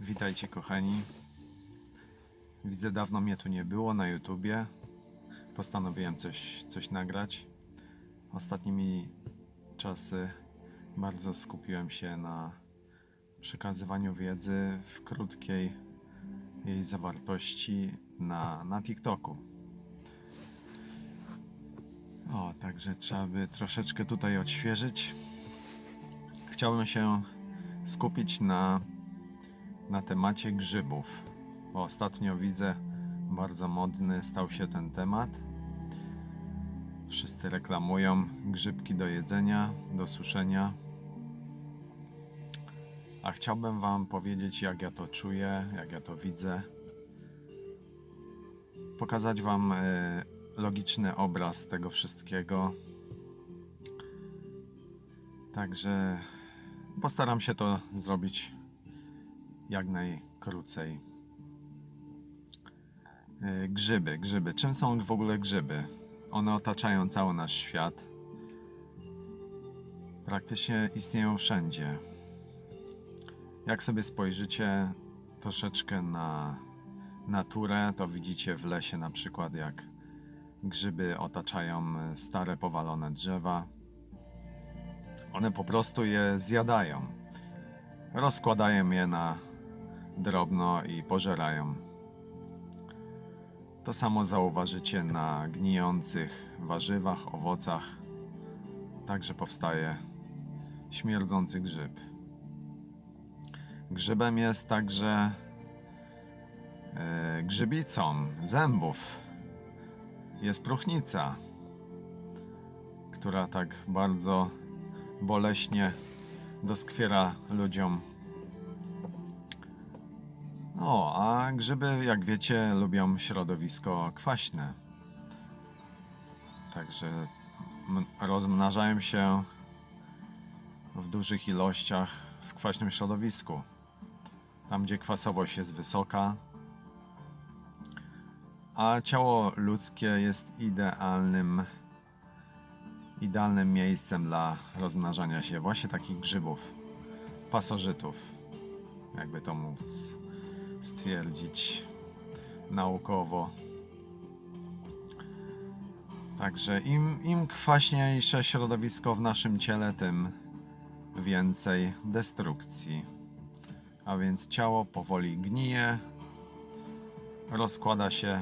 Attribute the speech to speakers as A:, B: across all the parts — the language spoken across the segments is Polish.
A: Witajcie kochani. Widzę dawno mnie tu nie było na YouTubie. Postanowiłem coś, coś nagrać. Ostatnimi czasy bardzo skupiłem się na przekazywaniu wiedzy w krótkiej jej zawartości na, na TikToku. O, także trzeba by troszeczkę tutaj odświeżyć. Chciałbym się skupić na na temacie grzybów. Bo ostatnio widzę, bardzo modny stał się ten temat. Wszyscy reklamują grzybki do jedzenia, do suszenia. A chciałbym Wam powiedzieć, jak ja to czuję, jak ja to widzę. Pokazać Wam e, logiczny obraz tego wszystkiego. Także postaram się to zrobić jak najkrócej. E, Grzyby, grzyby. Czym są w ogóle grzyby? One otaczają cały nasz świat. Praktycznie istnieją wszędzie. Jak sobie spojrzycie troszeczkę na naturę, to widzicie w lesie na przykład jak grzyby otaczają stare powalone drzewa. One po prostu je zjadają. Rozkładają je na drobno i pożerają. To samo zauważycie na gnijących warzywach, owocach. Także powstaje śmierdzący grzyb. Grzybem jest także e, grzybicą zębów. Jest próchnica, która tak bardzo boleśnie doskwiera ludziom o, a grzyby, jak wiecie, lubią środowisko kwaśne. Także rozmnażają się w dużych ilościach w kwaśnym środowisku. Tam, gdzie kwasowość jest wysoka, a ciało ludzkie jest idealnym idealnym miejscem dla rozmnażania się właśnie takich grzybów, pasożytów, jakby to móc stwierdzić naukowo. Także im, im kwaśniejsze środowisko w naszym ciele, tym więcej destrukcji. A więc ciało powoli gnije, rozkłada się,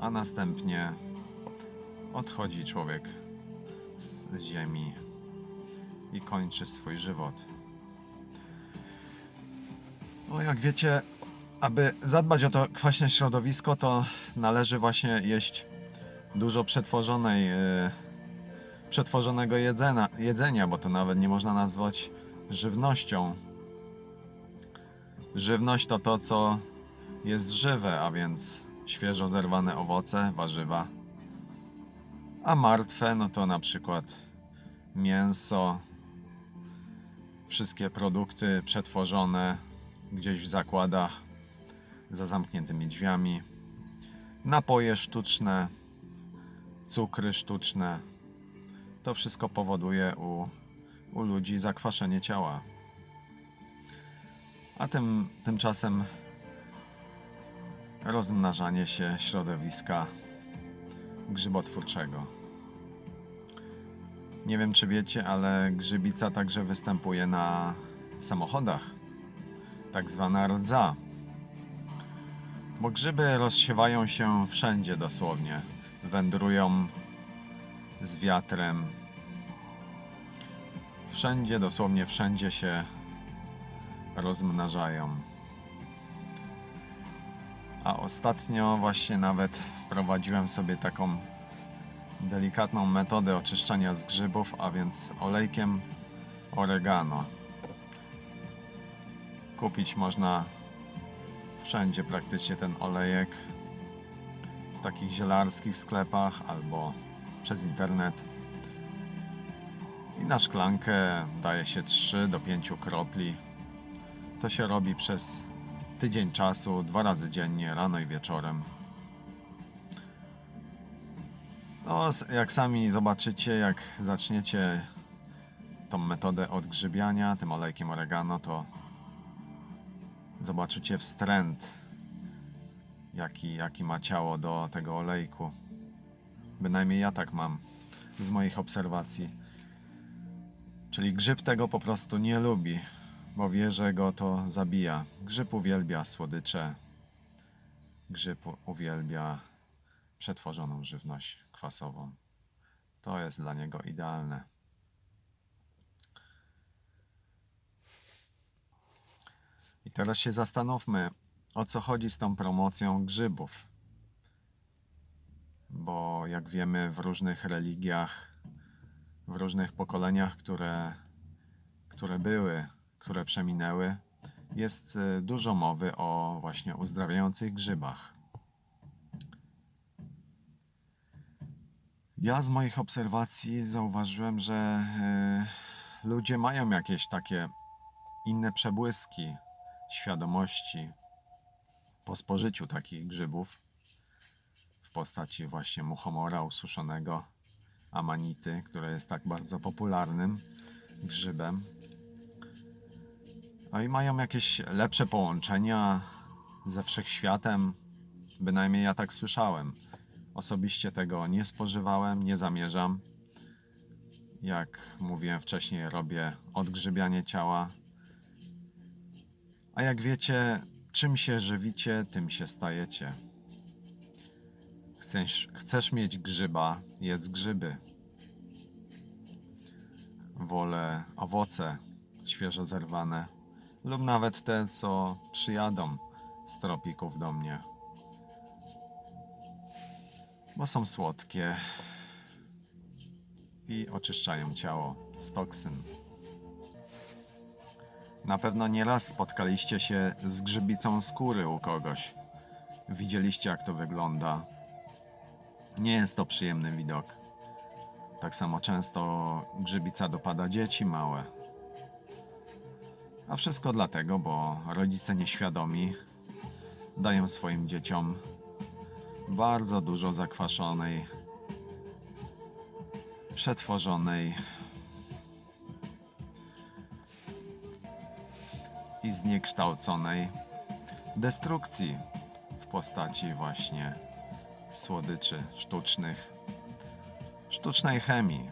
A: a następnie odchodzi człowiek z ziemi i kończy swój żywot. No jak wiecie, aby zadbać o to kwaśne środowisko, to należy właśnie jeść dużo przetworzonej, e, przetworzonego jedzenia, jedzenia, bo to nawet nie można nazwać żywnością. Żywność to to, co jest żywe, a więc świeżo zerwane owoce, warzywa. A martwe, no to na przykład mięso, wszystkie produkty przetworzone, gdzieś w zakładach za zamkniętymi drzwiami. Napoje sztuczne, cukry sztuczne. To wszystko powoduje u, u ludzi zakwaszenie ciała. A tym, tymczasem rozmnażanie się środowiska grzybotwórczego. Nie wiem, czy wiecie, ale grzybica także występuje na samochodach tak zwana rdza. Bo grzyby rozsiewają się wszędzie dosłownie. Wędrują z wiatrem. Wszędzie, dosłownie wszędzie się rozmnażają. A ostatnio właśnie nawet wprowadziłem sobie taką delikatną metodę oczyszczania z grzybów, a więc olejkiem oregano. Kupić można wszędzie praktycznie ten olejek w takich zielarskich sklepach albo przez internet. I na szklankę daje się 3 do 5 kropli. To się robi przez tydzień czasu, dwa razy dziennie, rano i wieczorem. No, jak sami zobaczycie, jak zaczniecie tą metodę odgrzybiania tym olejkiem oregano, to zobaczycie wstręt, jaki, jaki ma ciało do tego olejku. Bynajmniej ja tak mam z moich obserwacji. Czyli grzyb tego po prostu nie lubi, bo wie, że go to zabija. Grzyb uwielbia słodycze. Grzyb uwielbia przetworzoną żywność kwasową. To jest dla niego idealne. I teraz się zastanówmy, o co chodzi z tą promocją grzybów. Bo jak wiemy, w różnych religiach, w różnych pokoleniach, które, które były, które przeminęły, jest y, dużo mowy o właśnie uzdrawiających grzybach. Ja z moich obserwacji zauważyłem, że y, ludzie mają jakieś takie inne przebłyski świadomości po spożyciu takich grzybów w postaci właśnie muchomora ususzonego, amanity, które jest tak bardzo popularnym grzybem. No i mają jakieś lepsze połączenia ze wszechświatem, bynajmniej ja tak słyszałem. Osobiście tego nie spożywałem, nie zamierzam. Jak mówiłem wcześniej, robię odgrzybianie ciała. A jak wiecie, czym się żywicie, tym się stajecie. Chcesz, chcesz mieć grzyba, jedz grzyby. Wolę owoce świeżo zerwane lub nawet te, co przyjadą z tropików do mnie. Bo są słodkie i oczyszczają ciało z toksyn. Na pewno nieraz spotkaliście się z grzybicą skóry u kogoś. Widzieliście, jak to wygląda. Nie jest to przyjemny widok. Tak samo często grzybica dopada dzieci małe. A wszystko dlatego, bo rodzice nieświadomi dają swoim dzieciom bardzo dużo zakwaszonej, przetworzonej zniekształconej destrukcji w postaci właśnie słodyczy sztucznych, sztucznej chemii.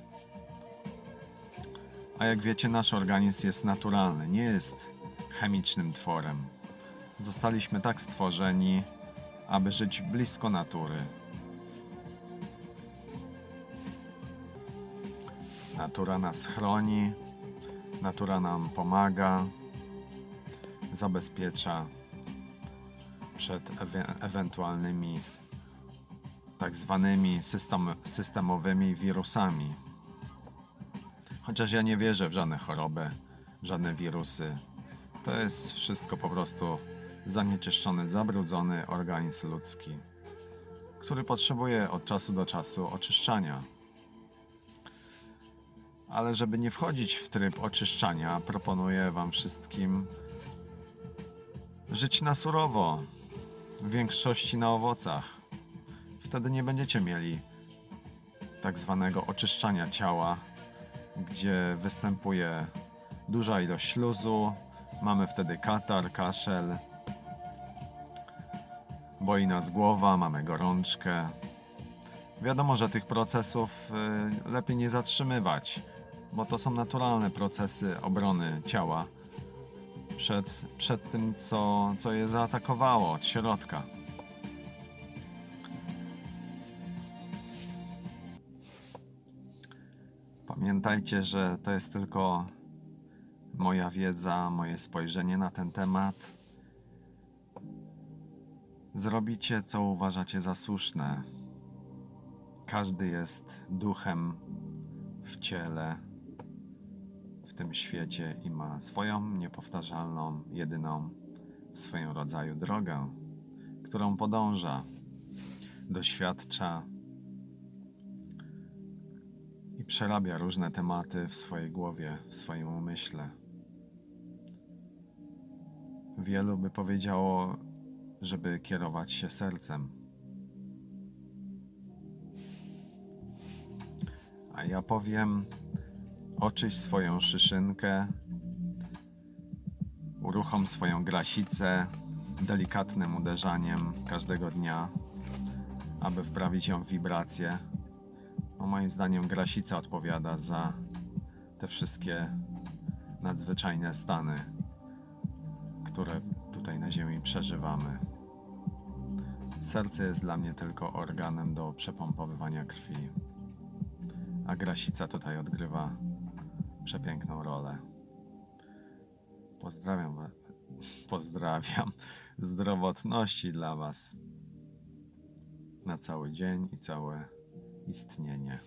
A: A jak wiecie, nasz organizm jest naturalny, nie jest chemicznym tworem. Zostaliśmy tak stworzeni, aby żyć blisko natury. Natura nas chroni, natura nam pomaga, zabezpiecza przed ewe- ewentualnymi tak zwanymi system, systemowymi wirusami. Chociaż ja nie wierzę w żadne choroby, w żadne wirusy. To jest wszystko po prostu zanieczyszczony, zabrudzony organizm ludzki, który potrzebuje od czasu do czasu oczyszczania. Ale żeby nie wchodzić w tryb oczyszczania, proponuję Wam wszystkim żyć na surowo, w większości na owocach. Wtedy nie będziecie mieli tak zwanego oczyszczania ciała, gdzie występuje duża ilość śluzu, mamy wtedy katar, kaszel, boi nas głowa, mamy gorączkę. Wiadomo, że tych procesów y, lepiej nie zatrzymywać, bo to są naturalne procesy obrony ciała przed, przed tym, co, co je zaatakowało od środka. Pamiętajcie, że to jest tylko moja wiedza, moje spojrzenie na ten temat. Zrobicie, co uważacie za słuszne. Każdy jest duchem w ciele, tym świecie i ma swoją niepowtarzalną, jedyną w swoim rodzaju drogę, którą podąża, doświadcza i przerabia różne tematy w swojej głowie, w swoim umyśle. Wielu by powiedziało, żeby kierować się sercem. A ja powiem, oczyść swoją szyszynkę, Uruchom swoją grasicę delikatnym uderzaniem każdego dnia, aby wprawić ją w wibrację. Bo moim zdaniem grasica odpowiada za te wszystkie nadzwyczajne stany, które tutaj na Ziemi przeżywamy. Serce jest dla mnie tylko organem do przepompowywania krwi, a grasica tutaj odgrywa przepiękną rolę. Pozdrawiam, pozdrawiam zdrowotności dla Was na cały dzień i całe istnienie.